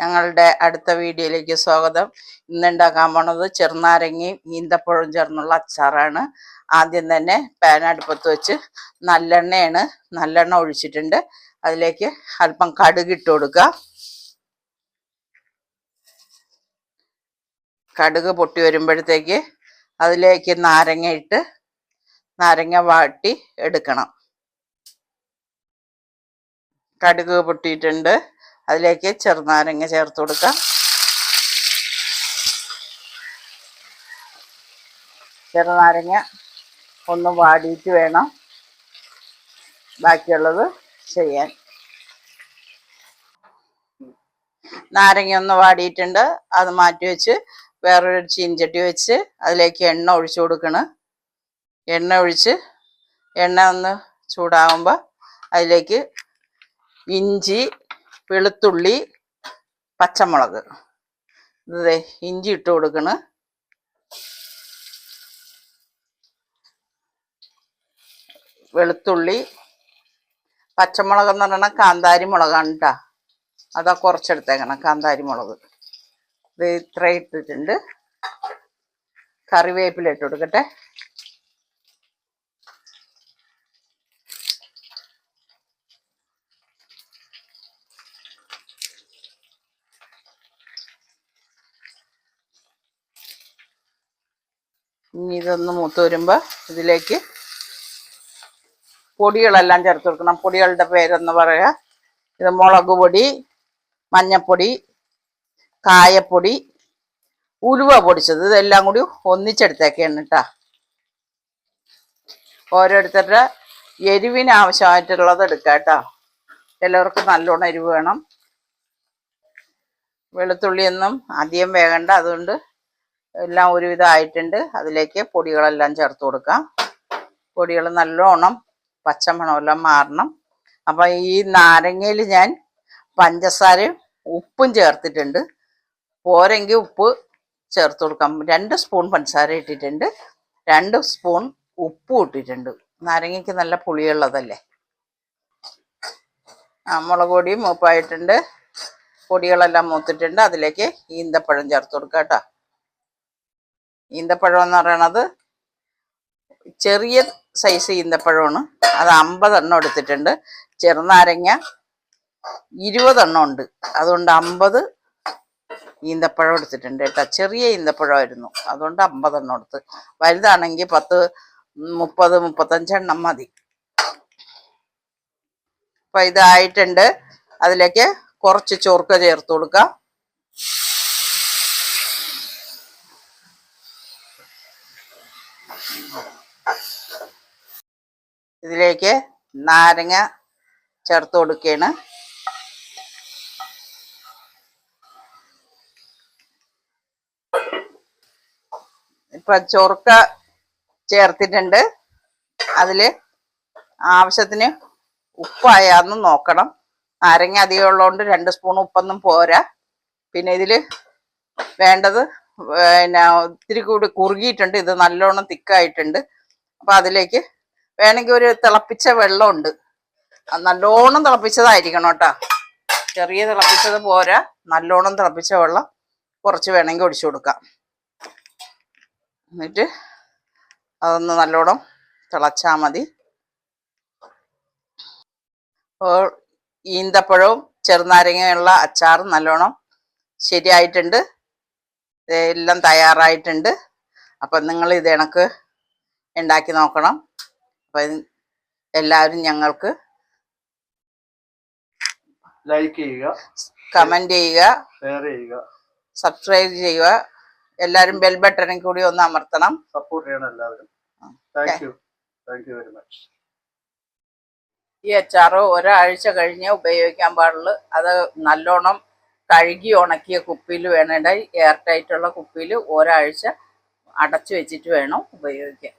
ഞങ്ങളുടെ അടുത്ത വീഡിയോയിലേക്ക് സ്വാഗതം. ഇന്ന് ഉണ്ടാക്കാൻ പോണത് ചെറുനാരങ്ങയും ഈന്തപ്പഴവും ചേർന്നുള്ള അച്ചാറാണ്. ആദ്യം തന്നെ പാൻ അടുപ്പത്ത് വെച്ച് നല്ലെണ്ണയാണ് നല്ലെണ്ണ ഒഴിച്ചിട്ടുണ്ട്. അതിലേക്ക് അല്പം കടുക് ഇട്ട് കൊടുക്കുക. കടുക് പൊട്ടി വരുമ്പോഴത്തേക്ക് അതിലേക്ക് നാരങ്ങ ഇട്ട് നാരങ്ങ വാട്ടി എടുക്കണം. കടുക് പൊട്ടിയിട്ടുണ്ട്. അതിലേക്ക് ചെറുനാരങ്ങ ചേർത്ത് കൊടുക്കാം. ചെറുനാരങ്ങ ഒന്ന് വാടിയിട്ട് വേണം ബാക്കിയുള്ളത് ചെയ്യാൻ. നാരങ്ങ ഒന്ന് വാടിയിട്ടുണ്ട്. അത് മാറ്റി വെച്ച് വേറൊരു ചീൻചട്ടി വെച്ച് അതിലേക്ക് എണ്ണ ഒഴിച്ചു കൊടുക്കണം. എണ്ണ ഒഴിച്ച് എണ്ണ ഒന്ന് ചൂടാവുമ്പോൾ അതിലേക്ക് ഇഞ്ചി വെളുത്തുള്ളി പച്ചമുളക്. ഇത് ഇഞ്ചി ഇട്ട് കൊടുക്കണ്. വെളുത്തുള്ളി പച്ചമുളക് എന്ന് പറഞ്ഞാൽ കാന്താരി മുളകാണ് കേട്ടോ അതാ കുറച്ചെടുത്തേക്കണം കാന്താരി മുളക്. ഇത് ഇത്ര ഇട്ടിട്ടുണ്ട്. കറിവേപ്പില ഇട്ട് കൊടുക്കട്ടെ. ഇനി ഇതൊന്ന് മൂത്ത് വരുമ്പോൾ ഇതിലേക്ക് പൊടികളെല്ലാം ചേർത്ത് കൊടുക്കണം. പൊടികളുടെ പേരെന്ന് പറയുക ഇത് മുളക് പൊടി മഞ്ഞപ്പൊടി കായപ്പൊടി ഉലുവ പൊടിച്ചത്. ഇതെല്ലാം കൂടി ഒന്നിച്ചെടുത്തേക്കാണ് കേട്ടാ. ഓരോരുത്തരുടെ എരിവിന് ആവശ്യമായിട്ടുള്ളത് എടുക്കാം കേട്ടോ. ചിലവർക്ക് നല്ലോണം എരിവ് വേണം. വെളുത്തുള്ളിയൊന്നും അധികം വേകണ്ട. അതുകൊണ്ട് എല്ലാം ഒരുവിധമായിട്ടുണ്ട്. അതിലേക്ക് പൊടികളെല്ലാം ചേർത്ത് കൊടുക്കാം. പൊടികൾ നല്ലോണം പച്ചമണമെല്ലാം മാറണം. അപ്പം ഈ നാരങ്ങയിൽ ഞാൻ പഞ്ചസാരയും ഉപ്പും ചേർത്തിട്ടുണ്ട്. പോരെങ്കിൽ ഉപ്പ് ചേർത്ത് കൊടുക്കാം. രണ്ട് സ്പൂൺ പഞ്ചസാര ഇട്ടിട്ടുണ്ട്. രണ്ട് സ്പൂൺ ഉപ്പും ഇട്ടിട്ടുണ്ട്. നാരങ്ങയ്ക്ക് നല്ല പുളിയുള്ളതല്ലേ? മുളക് പൊടിയും മൂപ്പായിട്ടുണ്ട്. പൊടികളെല്ലാം മൂത്തിട്ടുണ്ട്. അതിലേക്ക് ഈന്തപ്പഴം ചേർത്ത് കൊടുക്കാം കേട്ടോ. ഈന്തപ്പഴം എന്ന് പറയണത് ചെറിയ സൈസ് ഈന്തപ്പഴമാണ്. അത് അമ്പതെണ്ണം എടുത്തിട്ടുണ്ട്. ചെറുനാരങ്ങ ഇരുപതെണ്ണം ഉണ്ട്. അതുകൊണ്ട് അമ്പത് ഈന്തപ്പഴം എടുത്തിട്ടുണ്ട് കേട്ടോ. ചെറിയ ഈന്തപ്പഴമായിരുന്നു. അതുകൊണ്ട് അമ്പതെണ്ണം എടുത്ത്. വലുതാണെങ്കിൽ പത്ത് മുപ്പത് മുപ്പത്തഞ്ചെണ്ണം മതി. അപ്പം ഇതായിട്ടുണ്ട്. അതിലേക്ക് കുറച്ച് ചോർക്ക ചേർത്ത് കൊടുക്കാം. ഇതിലേക്ക് നാരങ്ങ ചേർത്ത് കൊടുക്കുകയാണ്. ഇപ്പൊ ചൊറുക്ക ചേർത്തിട്ടുണ്ട്. അതിൽ ആവശ്യത്തിന് ഉപ്പായാന്ന് നോക്കണം. നാരങ്ങ അധികം ഉള്ളതുകൊണ്ട് രണ്ട് സ്പൂൺ ഉപ്പൊന്നും പോരാ. പിന്നെ ഇതിൽ വേണ്ടത് പിന്നെ ഒത്തിരി കൂടി കുറുകിയിട്ടുണ്ട്. ഇത് നല്ലോണം തിക്കായിട്ടുണ്ട്. അപ്പൊ അതിലേക്ക് വേണമെങ്കിൽ ഒരു തിളപ്പിച്ച വെള്ളമുണ്ട്. നല്ലോണം തിളപ്പിച്ചതായിരിക്കണം കേട്ടോ. ചെറിയ തിളപ്പിച്ചത് പോരാ. നല്ലോണം തിളപ്പിച്ച വെള്ളം കുറച്ച് വേണമെങ്കിൽ ഒഴിച്ചു കൊടുക്കാം. എന്നിട്ട് അതൊന്ന് നല്ലോണം തിളച്ചാൽ മതി. അപ്പോൾ ഈന്തപ്പഴവും ചെറുനാരങ്ങയുള്ള അച്ചാറും നല്ലോണം ശരിയായിട്ടുണ്ട്. എല്ലാം തയ്യാറായിട്ടുണ്ട്. അപ്പം നിങ്ങൾ ഇത് കണക്ക് ഉണ്ടാക്കി നോക്കണം. അപ്പം എല്ലാവരും ഞങ്ങൾക്ക് ലൈക്ക് ചെയ്യുക. കമന്റ് ചെയ്യുക. ഷെയർ ചെയ്യുക. സബ്സ്ക്രൈബ് ചെയ്യുക. എല്ലാവരും ബെൽ ബട്ടണിൽ കൂടി ഒന്ന് അമർത്തണം. സപ്പോർട്ട് ചെയ്യണം എല്ലാവരും. Thank you thank you very much ഈ അച്ചാറ് ഒരാഴ്ച കഴിഞ്ഞ് ഉപയോഗിക്കാൻ പാടുള്ളൂ. അത് നല്ലോണം കഴുകി ഉണക്കിയ കുപ്പിയിൽ വേണേണ്ട എയർ ടൈറ്റുള്ള കുപ്പിയിൽ ഒരാഴ്ച അടച്ചു വെച്ചിട്ട് വേണം ഉപയോഗിക്കാൻ.